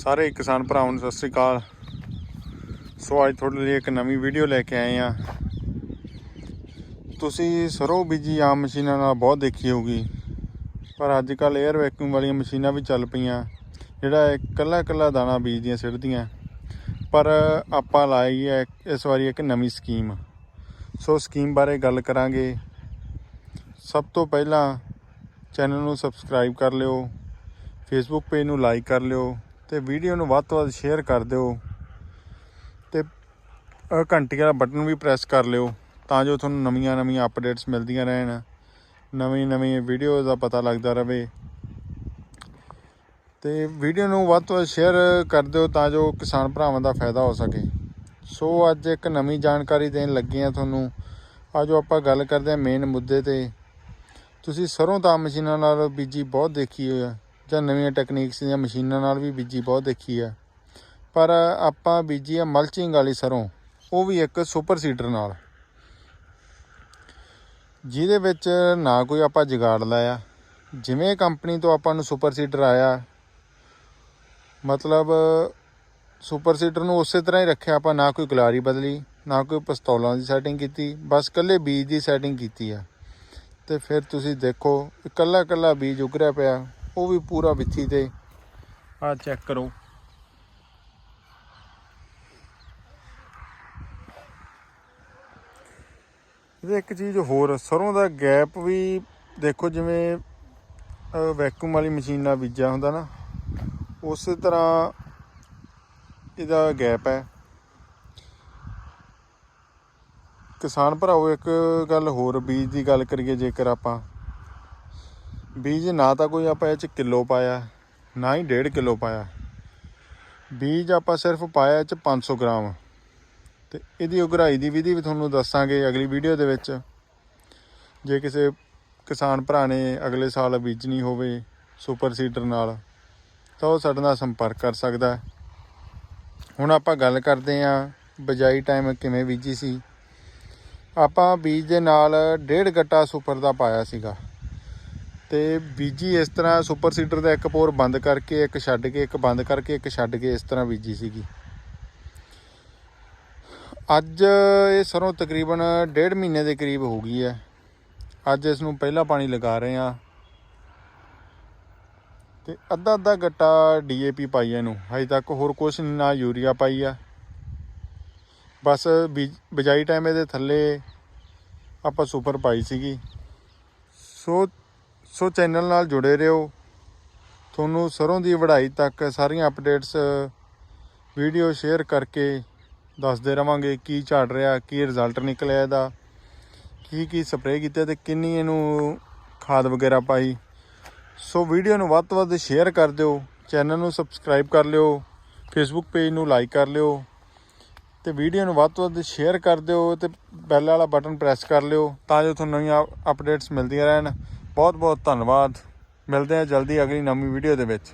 ਸਾਰੇ ਕਿਸਾਨ ਭਰਾਵਾਂ ਨੂੰ ਸਤਿ ਸ੍ਰੀ ਅਕਾਲ। ਸੋ ਅੱਜ ਤੁਹਾਡੇ ਲਈ ਇੱਕ ਨਵੀਂ ਵੀਡੀਓ ਲੈ ਕੇ ਆਏ ਆ ਤੁਸੀਂ ਸਰੋਂ ਬੀਜੀ ਆਮ ਮਸ਼ੀਨਾਂ ਨਾਲ ਬਹੁਤ ਦੇਖੀ ਹੋਊਗੀ। ਪਰ ਅੱਜ ਕੱਲ 에ਅਰ ਵੈਕਿਊਮ ਵਾਲੀਆਂ ਮਸ਼ੀਨਾਂ ਵੀ ਚੱਲ ਪਈਆਂ। ਜਿਹੜਾ ਇਕੱਲਾ ਇਕੱਲਾ ਦਾਣਾ ਬੀਜਦੀਆਂ, ਸਿੱਟਦੀਆਂ। ਪਰ ਆਪਾਂ ਲਾਈ ਹੈ ਇਸ ਵਾਰੀ ਇੱਕ ਨਵੀਂ ਸਕੀਮ ਸੋ ਸਕੀਮ ਬਾਰੇ ਗੱਲ ਕਰਾਂਗੇ। ਸਭ ਤੋਂ ਪਹਿਲਾਂ ਚੈਨਲ ਨੂੰ ਸਬਸਕ੍ਰਾਈਬ ਕਰ ਲਿਓ। ਫੇਸਬੁੱਕ ਪੇਜ ਨੂੰ ਲਾਈਕ ਕਰ ਲਿਓ। ਤੇ ਵੀਡੀਓ ਨੂੰ ਵੱਧ ਤੋਂ ਵੱਧ ਸ਼ੇਅਰ ਕਰ ਦਿਓ ਤੇ ਘੰਟੀ ਵਾਲਾ ਬਟਨ ਵੀ ਪ੍ਰੈਸ ਕਰ ਲਿਓ ਤਾਂ ਜੋ ਤੁਹਾਨੂੰ ਨਵੀਆਂ ਨਵੀਆਂ ਅਪਡੇਟਸ ਮਿਲਦੀਆਂ ਰਹਿਣ, ਨਵੀਂ ਨਵੀਂ ਵੀਡੀਓ ਦਾ ਪਤਾ ਲੱਗਦਾ ਰਹੇ। ਤੇ ਵੀਡੀਓ ਨੂੰ ਵੱਧ ਤੋਂ ਵੱਧ ਸ਼ੇਅਰ ਕਰ ਦਿਓ ਤਾਂ ਜੋ ਕਿਸਾਨ ਭਰਾਵਾਂ ਦਾ ਫਾਇਦਾ ਹੋ ਸਕੇ। ਸੋ ਅੱਜ ਇੱਕ ਨਵੀਂ ਜਾਣਕਾਰੀ ਦੇਣ ਲੱਗੇ ਆ ਤੁਹਾਨੂੰ। ਆਜੋ ਆਪਾਂ ਗੱਲ ਕਰਦੇ ਹਾਂ ਮੇਨ ਮੁੱਦੇ ਤੇ। ਤੁਸੀਂ ਸਰੋਂ ਤਾਂ ਮਸ਼ੀਨਾਂ ਨਾਲ ਬੀਜੀ ਬਹੁਤ ਦੇਖੀ ਹੋਈ ਆ। ਜਾਂ ਨਵੀਆਂ ਟੈਕਨੀਕਸ ਦੀਆਂ ਮਸ਼ੀਨਾਂ ਨਾਲ ਵੀ ਬੀਜੀ ਬਹੁਤ ਦੇਖੀ ਆ। ਪਰ ਆਪਾਂ ਬੀਜੀ ਆ ਮਲਚਿੰਗ ਵਾਲੀ ਸਰੋਂ, ਉਹ ਵੀ ਇੱਕ ਸੁਪਰ ਸੀਡਰ ਨਾਲ। ਜਿਹਦੇ ਵਿੱਚ ਨਾ ਕੋਈ ਆਪਾਂ ਜਗਾੜ ਲਾਇਆ। ਜਿਵੇਂ ਕੰਪਨੀ ਤੋਂ ਆਪਾਂ ਨੂੰ ਸੁਪਰ ਸੀਡਰ ਆਇਆ, ਮਤਲਬ ਸੁਪਰ ਸੀਡਰ ਨੂੰ ਉਸੇ ਤਰ੍ਹਾਂ ਹੀ ਰੱਖਿਆ ਆਪਾਂ, ਨਾ ਕੋਈ ਗਲਾਰੀ ਬਦਲੀ, ਨਾ ਕੋਈ ਪਿਸਤੌਲਾਂ ਦੀ ਸੈਟਿੰਗ ਕੀਤੀ, ਬਸ ਇਕੱਲੇ ਬੀਜ ਦੀ ਸੈਟਿੰਗ ਕੀਤੀ ਆ। ਤੇ ਫਿਰ ਤੁਸੀਂ ਦੇਖੋ ਇਕੱਲਾ ਇਕੱਲਾ ਬੀਜ ਉਗਰਿਆ ਪਿਆ। ਉਹ ਵੀ ਪੂਰਾ ਵਿੱਥੀ ਤੇ। ਆ ਚੈੱਕ ਕਰੋ। ਇਹਦੇ ਇੱਕ ਚੀਜ਼ ਹੋਰ ਸਰੋਂ ਦਾ ਗੈਪ ਵੀ ਦੇਖੋ ਜਿਵੇਂ ਵੈਕਿਊਮ ਵਾਲੀ ਮਸ਼ੀਨ ਨਾਲ ਬੀਜਿਆ ਹੁੰਦਾ ਨਾ ਉਸੇ ਤਰ੍ਹਾਂ ਇਹਦਾ ਗੈਪ ਹੈ। ਕਿਸਾਨ ਭਰਾਓ ਇੱਕ ਗੱਲ ਹੋਰ ਬੀਜ ਦੀ ਗੱਲ ਕਰੀਏ ਜੇਕਰ ਆਪਾਂ। ਬੀਜ ਨਾ ਤਾਂ ਕੋਈ ਆਪਾਂ ਇਹ ਚ ਕਿਲੋ ਪਾਇਆ, ਨਾ ਹੀ 1.5 ਕਿਲੋ ਪਾਇਆ। ਬੀਜ ਆਪਾਂ ਸਿਰਫ ਪਾਇਆ ਇਹ ਚ 500 ਗ੍ਰਾਮ। ਤੇ ਇਹਦੀ ਉਗਰਾਈ ਦੀ ਵਿਧੀ ਵੀ ਤੁਹਾਨੂੰ ਦੱਸਾਂਗੇ ਅਗਲੀ ਵੀਡੀਓ ਦੇ ਵਿੱਚ। ਜੇ ਕਿਸੇ ਕਿਸਾਨ ਭਰਾ ਨੇ ਅਗਲੇ ਸਾਲ ਬੀਜਣੀ ਹੋਵੇ ਸੁਪਰ ਸੀਡਰ ਨਾਲ, ਤਾਂ ਉਹ ਸਾਡੇ ਨਾਲ ਸੰਪਰਕ ਕਰ ਸਕਦਾ ਹੁਣ ਆਪਾਂ ਗੱਲ ਕਰਦੇ ਆਂ ਬਜਾਈ ਟਾਈਮ ਕਿਵੇਂ ਬੀਜੀ ਸੀ। ਆਪਾਂ ਬੀਜ ਦੇ ਨਾਲ ਡੇਢ ਗੱਟਾ ਸੁਪਰ ਦਾ ਪਾਇਆ ਸੀਗਾ। ਤੇ ਬੀਜੀ ਇਸ ਤਰ੍ਹਾਂ ਸੁਪਰ ਸੀਡਰ ਦਾ ਇੱਕ ਪੋਰ ਬੰਦ ਕਰਕੇ, ਇੱਕ ਛੱਡ ਕੇ, ਇੱਕ ਬੰਦ ਕਰਕੇ, ਇੱਕ ਛੱਡ ਕੇ ਇਸ ਤਰ੍ਹਾਂ ਬੀਜੀ ਸੀਗੀ। ਅੱਜ ਇਹ ਸਰੋਂ ਤਕਰੀਬਨ ਡੇਢ ਮਹੀਨੇ ਦੇ ਕਰੀਬ ਹੋ ਗਈ ਹੈ। ਅੱਜ ਇਸ ਨੂੰ ਪਹਿਲਾ ਪਾਣੀ ਲਗਾ ਰਹੇ ਆ ਤੇ ਅੱਧਾ ਅੱਧਾ ਗੱਟਾ ਡੀਏਪੀ ਪਾਈ ਇਹਨੂੰ। ਹਜੇ ਤੱਕ ਹੋਰ ਕੁਛ ਨਹੀਂ ਨਾ ਯੂਰੀਆ ਪਾਈ ਆ। ਬਸ ਬੀਜ- ਬਿਜਾਈ ਟਾਈਮ ਇਹਦੇ ਥੱਲੇ ਆਪਾਂ ਸੁਪਰ ਪਾਈ ਸੀਗੀ। ਸੋ ਸੋ ਚੈਨਲ ਨਾਲ ਜੁੜੇ ਰਹੋ। ਤੁਹਾਨੂੰ ਸਰੋਂ ਦੀ ਵਢਾਈ ਤੱਕ ਸਾਰੀਆਂ ਅਪਡੇਟਸ, ਵੀਡੀਓ ਸ਼ੇਅਰ ਕਰਕੇ ਦੱਸਦੇ ਰਵਾਂਗੇ ਕੀ ਝੜ ਰਿਹਾ, ਕੀ ਰਿਜ਼ਲਟ ਨਿਕਲਿਆ ਇਹਦਾ, ਕੀ ਕੀ ਸਪਰੇਅ ਕੀਤਾ ਤੇ ਕਿੰਨੀ ਇਹਨੂੰ ਖਾਦ ਵਗੈਰਾ ਪਾਈ। ਸੋ ਵੀਡੀਓ ਨੂੰ ਵੱਧ ਤੋਂ ਵੱਧ ਸ਼ੇਅਰ ਕਰ ਦਿਓ ਚੈਨਲ ਨੂੰ ਸਬਸਕ੍ਰਾਈਬ ਕਰ ਲਿਓ ਫੇਸਬੁੱਕ ਪੇਜ ਨੂੰ ਲਾਈਕ ਕਰ ਲਿਓ ਤੇ ਵੀਡੀਓ ਨੂੰ ਵੱਧ ਤੋਂ ਵੱਧ ਸ਼ੇਅਰ ਕਰ ਦਿਓ ਤੇ ਬੈਲ ਵਾਲਾ ਬਟਨ ਪ੍ਰੈਸ ਕਰ ਲਿਓ ਤਾਂ ਜੋ ਤੁਹਾਨੂੰ ਨਵੀਆਂ ਅਪਡੇਟਸ ਮਿਲਦੀਆਂ ਰਹਿਣ। ਬਹੁਤ ਬਹੁਤ ਧੰਨਵਾਦ। ਮਿਲਦੇ ਹਾਂ ਜਲਦੀ ਅਗਲੀ ਨਵੀਂ ਵੀਡੀਓ ਦੇ ਵਿੱਚ।